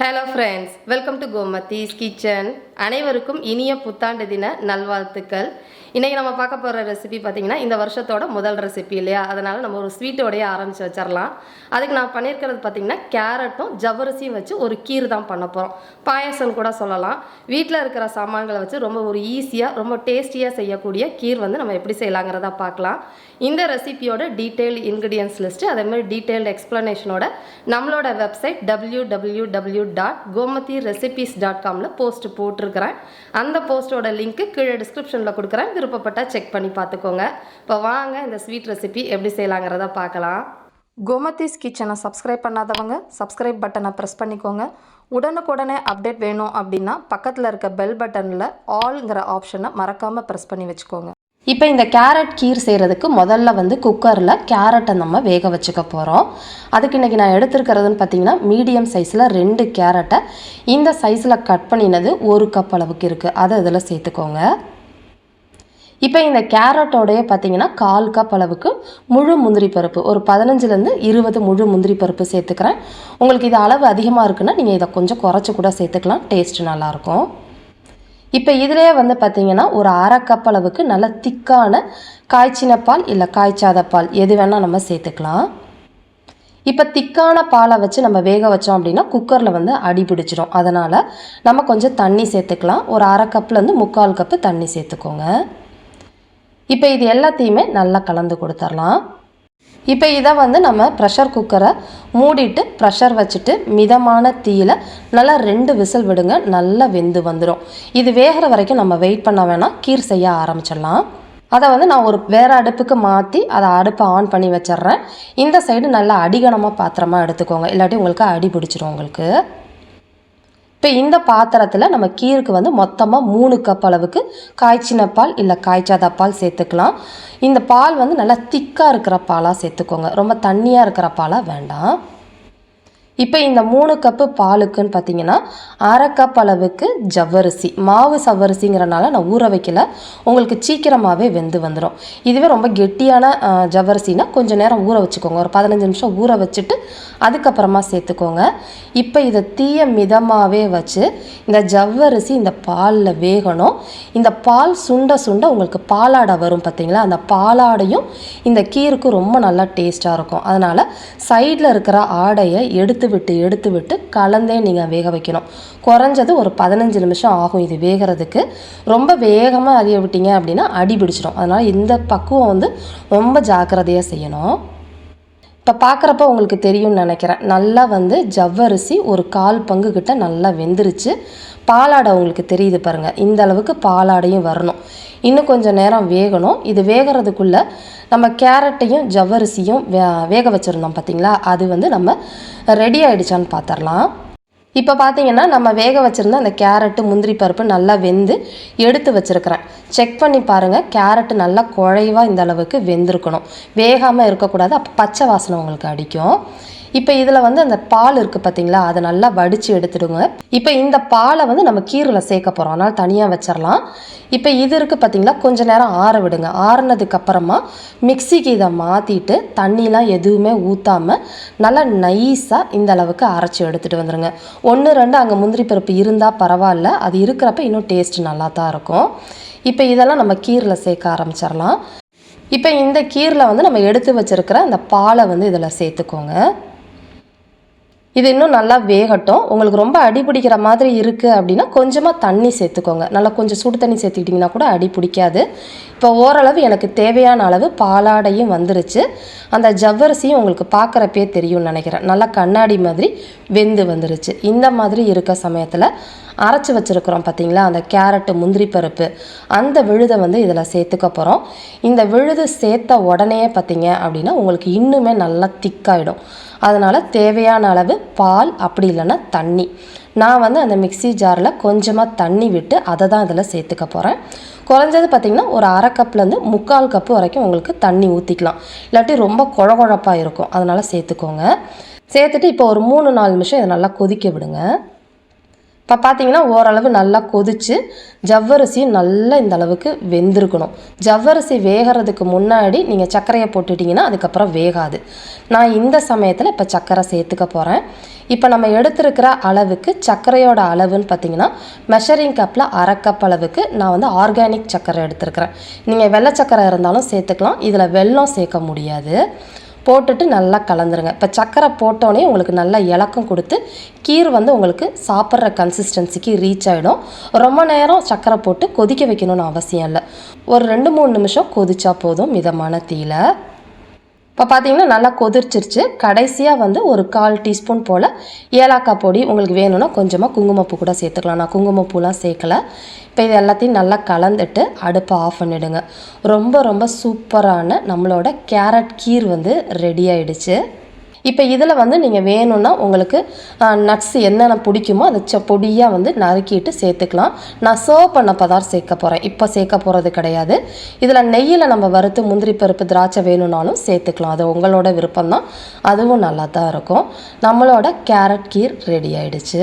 Hello friends, welcome to Gomati's Kitchen. அனைவருக்கும் இனிய புத்தாண்டு தின நல்வாழ்த்துக்கள். இன்றைக்கி நம்ம பார்க்க போகிற ரெசிபி பார்த்திங்கன்னா இந்த வருஷத்தோட முதல் ரெசிபி இல்லையா? அதனால் நம்ம ஒரு ஸ்வீட்டோடையே ஆரம்பித்து வச்சிடலாம் அதுக்கு நான் பண்ணியிருக்கிறது பார்த்திங்கன்னா கேரட்டும் ஜவ்வரிசியும் வச்சு ஒரு கீர் தான் பண்ண போகிறோம் பாயசம் கூட சொல்லலாம். வீட்டில் இருக்கிற சாமான்களை வச்சு ரொம்ப ஒரு ஈஸியாக ரொம்ப டேஸ்டியாக செய்யக்கூடிய கீர் வந்து நம்ம எப்படி செய்யலாங்கிறதா பார்க்கலாம். இந்த ரெசிபியோட டீட்டெயில் இன்க்ரீடியன்ஸ் லிஸ்ட்டு அதேமாதிரி டீட்டெயில்டு எக்ஸ்ப்ளனேஷனோட நம்மளோட website W W W dot Gomathi recipes dot காமில் போஸ்ட் போட்டிருக்கிறேன் அந்த போஸ்ட்டோட லிங்க்கு கீழே டிஸ்கிரிப்ஷனில் கொடுக்குறேன். விருப்பப்பட்டால் செக் பண்ணி பார்த்துக்கோங்க. இப்போ வாங்க இந்த ஸ்வீட் ரெசிபி எப்படி செய்யலாங்கிறத பார்க்கலாம். கோமதிஸ் கிச்சனை சப்ஸ்கிரைப் பண்ணாதவங்க சப்ஸ்கிரைப் பட்டனை ப்ரெஸ் பண்ணிக்கோங்க. உடனுக்குடனே அப்டேட் வேணும் அப்படின்னா பக்கத்தில் இருக்க பெல் பட்டனில் ஆல்ங்கிற ஆப்ஷனை மறக்காமல் ப்ரெஸ் பண்ணி வச்சுக்கோங்க. இப்போ இந்த கேரட் கீர் செய்கிறதுக்கு முதல்ல வந்து குக்கரில் கேரட்டை நம்ம வேக வச்சுக்க போகிறோம் அதுக்கு இன்றைக்கி நான் எடுத்துருக்கிறதுன்னு பார்த்தீங்கன்னா மீடியம் சைஸில் ரெண்டு கேரட்டை இந்த சைஸில் கட் பண்ணினது ஒரு கப் அளவுக்கு இருக்குது அதை இதில் சேர்த்துக்கோங்க. இப்போ இந்த கேரட்டோடைய பார்த்தீங்கன்னா கால் கப் அளவுக்கு முழு முந்திரி பருப்பு ஒரு பதினஞ்சுலேருந்து இருபது முழு முந்திரி பருப்பு சேர்த்துக்கிறேன். உங்களுக்கு இது அளவு அதிகமாக இருக்குன்னா நீங்கள் இதை கொஞ்சம் குறைச்சி கூட சேர்த்துக்கலாம். டேஸ்ட் நல்லாயிருக்கும் இப்போ இதிலே வந்து பார்த்தீங்கன்னா ஒரு அரை கப் அளவுக்கு நல்ல திக்கான காய்ச்சின பால் இல்லை காய்ச்சாத பால் எது வேணால் நம்ம சேர்த்துக்கலாம். இப்போ திக்கான பாலை வச்சு நம்ம வேக வச்சோம் அப்படின்னா குக்கரில் வந்து அடி பிடிச்சிரும். அதனால் நம்ம கொஞ்சம் தண்ணி சேர்த்துக்கலாம். ஒரு அரை கப்லேருந்து முக்கால் கப்பு தண்ணி சேர்த்துக்கோங்க. இப்போ இது எல்லாத்தையுமே நல்லா கலந்து கொடுத்துர்லாம் இப்போ இதை வந்து நம்ம ப்ரெஷர் குக்கரை மூடிட்டு ப்ரெஷர் வச்சுட்டு மிதமான தீயில் நல்லா ரெண்டு விசில் விடுங்க. நல்லா வெந்து வந்துடும் இது வேகிற வரைக்கும் நம்ம வெயிட் பண்ண வேணாம். கீர் செய்ய ஆரம்பிச்சிடலாம். அதை வந்து நான் ஒரு வேறு அடுப்புக்கு மாற்றி அதை அடுப்பை ஆன் பண்ணி வச்சிடுறேன். இந்த சைடு நல்லா அடிகனமாக பாத்திரமாக எடுத்துக்கோங்க. இல்லாட்டி உங்களுக்கு அடி பிடிச்சிரும் உங்களுக்கு. இப்போ இந்த பாத்திரத்தில் நம்ம கீருக்கு வந்து மொத்தமாக மூணு கப் அளவுக்கு காய்ச்சின பால் இல்லை காய்ச்சாத பால் சேர்த்துக்கலாம். இந்த பால் வந்து நல்லா திக்காக இருக்கிற பாலாக சேர்த்துக்கோங்க. ரொம்ப தண்ணியாக இருக்கிற பாலாக வேண்டாம். இப்போ இந்த மூணு கப்பு பாலுக்குன்னு பார்த்தீங்கன்னா அரை கப் அளவுக்கு ஜவ்வரிசி. மாவு சவ்வரிசிங்கிறனால நான் ஊற வைக்கல. உங்களுக்கு சீக்கிரமாகவே வெந்து வந்துடும் இதுவே ரொம்ப கெட்டியான ஜவ்வரிசினா கொஞ்சம் நேரம் ஊற வச்சுக்கோங்க. ஒரு பதினஞ்சு நிமிஷம் ஊற வச்சுட்டு அதுக்கப்புறமா சேர்த்துக்கோங்க. இப்போ இதை தீய மிதமாகவே வச்சு இந்த ஜவ்வரிசி இந்த பாலில் வேகணும். இந்த பால் சுண்ட சுண்ட உங்களுக்கு பாலாடை வரும் பார்த்தீங்களா அந்த பாலாடையும் இந்த கீருக்கு ரொம்ப நல்லா டேஸ்ட்டாக இருக்கும். அதனால் சைடில் இருக்கிற ஆடையை எடுத்து விட்டு எடுத்து விட்டு கலந்தே நீங்கள் வேக வைக்கணும். குறைஞ்சது ஒரு பதினஞ்சு நிமிஷம் ஆகும் இது வேகிறதுக்கு. ரொம்ப வேகமாக அறிய விட்டீங்க அப்படின்னா அடி பிடிச்சிடும் அதனால் இந்த பக்குவம் வந்து ரொம்ப ஜாக்கிரதையாக செய்யணும். இப்போ பார்க்குறப்ப உங்களுக்கு தெரியும்னு நினைக்கிறேன். நல்லா வந்து ஜவ்வரிசி ஒரு கால் பங்கு கிட்ட நல்லா வெந்துருச்சு. பாலாடை உங்களுக்கு தெரியுது பாருங்கள் இந்த அளவுக்கு பாலாடையும் வரணும். இன்னும் கொஞ்சம் நேரம் வேகணும். இது வேகிறதுக்குள்ளே நம்ம கேரட்டையும் ஜவ்வரிசியும் வே வேக வச்சுருந்தோம் பார்த்தீங்களா அது வந்து நம்ம ரெடி ஆகிடுச்சான்னு பார்த்துடலாம் இப்போ பார்த்தீங்கன்னா நம்ம வேக வச்சுருந்த அந்த கேரட்டு முந்திரி பருப்பு நல்லா வெந்து எடுத்து வச்சுருக்கிறேன். செக் பண்ணி பாருங்கள் கேரட்டு நல்லா குழைவாக இந்த அளவுக்கு வெந்திருக்கணும். வேகாமல் இருக்கக்கூடாது அப்போ பச்சை வாசனை உங்களுக்கு அடிக்கும். இப்போ இதில் வந்து அந்த பால் இருக்குது பார்த்தீங்களா அதை நல்லா வடித்து எடுத்துடுங்க. இப்போ இந்த பாலை வந்து நம்ம கீரில் சேர்க்க போகிறோம் அதனால் தனியாக வச்சிடலாம் இப்போ இது இருக்குது பார்த்தீங்களா கொஞ்சம் நேரம் ஆற விடுங்க. ஆறினதுக்கப்புறமா மிக்சிக்கு இதை மாற்றிட்டு தண்ணிலாம் எதுவுமே ஊற்றாமல் நல்லா நைஸாக இந்த அளவுக்கு அரைச்சி எடுத்துகிட்டு வந்துடுங்க ஒன்று ரெண்டு அங்கே முந்திரி பருப்பு இருந்தால் பரவாயில்ல. அது இருக்கிறப்ப இன்னும் டேஸ்ட் நல்லா தான் இருக்கும். இப்போ இதெல்லாம் நம்ம கீரில் சேர்க்க ஆரம்பிச்சிடலாம் இப்போ இந்த கீரில் வந்து நம்ம எடுத்து வச்சிருக்கிற அந்த பாலை வந்து இதில் சேர்த்துக்கோங்க. இது இன்னும் நல்லா வேகட்டும். உங்களுக்கு ரொம்ப அடி பிடிக்கிற மாதிரி இருக்குது அப்படின்னா கொஞ்சமாக தண்ணி சேர்த்துக்கோங்க. நல்லா கொஞ்சம் சுடு தண்ணி சேர்த்துக்கிட்டிங்கன்னா கூட அடி பிடிக்காது. இப்போ ஓரளவு எனக்கு தேவையான அளவு பாலாடையும் வந்துருச்சு. அந்த ஜவ்வரிசியும் உங்களுக்கு பார்க்குறப்பே தெரியும்னு நினைக்கிறேன். நல்லா கண்ணாடி மாதிரி வெந்து வந்துருச்சு. இந்த மாதிரி இருக்க சமயத்தில் அரைச்சி வச்சுருக்குறோம் பார்த்தீங்களா அந்த கேரட்டு முந்திரி பருப்பு. அந்த விழுதை வந்து இதில் சேர்த்துக்க போகிறோம் இந்த விழுது சேர்த்த உடனே பார்த்தீங்க அப்படின்னா உங்களுக்கு இன்னுமே நல்லா திக்காயிடும் அதனால் தேவையான அளவு பால் அப்படி இல்லைன்னா தண்ணி. நான் வந்து அந்த மிக்ஸி ஜாரில் கொஞ்சமாக தண்ணி விட்டு அதை தான் இதில் சேர்த்துக்க போகிறேன் குறைஞ்சது பார்த்திங்கன்னா ஒரு அரை கப்லேருந்து முக்கால் கப்பு வரைக்கும் உங்களுக்கு தண்ணி ஊற்றிக்கலாம் இல்லாட்டி ரொம்ப குழகுழப்பாக இருக்கும். அதனால் சேர்த்துக்கோங்க. சேர்த்துட்டு இப்போ ஒரு மூணு நாலு நிமிஷம் இதை நல்லா கொதிக்க விடுங்க. இப்போ பார்த்தீங்கன்னா ஓரளவு நல்லா கொதிச்சு ஜவ்வரிசி நல்லா இந்த அளவுக்கு வெந்திருக்கணும். ஜவ்வரிசி வேகிறதுக்கு முன்னாடி நீங்கள் சர்க்கரையை போட்டுட்டிங்கன்னா அதுக்கப்புறம் வேகாது. நான் இந்த சமயத்தில் இப்போ சர்க்கரை சேர்த்துக்க போகிறேன் இப்போ நம்ம எடுத்திருக்கிற அளவுக்கு சர்க்கரையோட அளவுன்னு பார்த்தீங்கன்னா மெஷரிங் கப்பில் அரை கப் அளவுக்கு நான் வந்து ஆர்கானிக் சர்க்கரை எடுத்திருக்கிறேன். நீங்கள் வெள்ளை சர்க்கரை இருந்தாலும் சேர்த்துக்கலாம். இதில் வெல்லம் சேர்க்க முடியாது. போட்டுட்டு நல்லா கலந்துருங்க. இப்போ சர்க்கரை போட்டோன்னே உங்களுக்கு நல்லா இலக்கம் கொடுத்து கீர் வந்து உங்களுக்கு சாப்பிட்ற கன்சிஸ்டன்சிக்கு ரீச் ஆகிடும் ரொம்ப நேரம் சர்க்கரை போட்டு கொதிக்க வைக்கணும்னு அவசியம் இல்லை. ஒரு ரெண்டு மூணு நிமிஷம் கொதிச்சா போதும் மிதமான தீயில. இப்போ பார்த்தீங்கன்னா நல்லா கொதிர்ச்சிருச்சு. கடைசியாக வந்து ஒரு கால் டீஸ்பூன் போல் ஏலாக்காய் பொடி உங்களுக்கு வேணும்னா கொஞ்சமாக குங்குமப்பூ கூட சேர்த்துக்கலாம். நான் குங்குமப்பூலாம் சேர்க்கல. இப்போ இது எல்லாத்தையும் நல்லா கலந்துட்டு அடுப்பை ஆஃப் பண்ணிவிடுங்க ரொம்ப ரொம்ப சூப்பரான நம்மளோட கேரட் கீர் வந்து ரெடி ஆயிடுச்சு. இப்போ இதில் வந்து நீங்கள் வேணும்னா உங்களுக்கு நட்ஸ் என்னென்ன பிடிக்குமோ அதை ச பொடியாக வந்து நறுக்கிட்டு சேர்த்துக்கலாம். நான் சர்வ் பண்ண தான் சேர்க்க போகிறேன் இப்போ சேர்க்க போகிறது கிடையாது. இதில் நெய்யில் நம்ம வறுத்து முந்திரி பருப்பு திராட்சை வேணும்னாலும் சேர்த்துக்கலாம். அது உங்களோட விருப்பம்தான். அதுவும் நல்லா தான் இருக்கும். நம்மளோட கேரட் கீர் ரெடி ஆயிடுச்சு.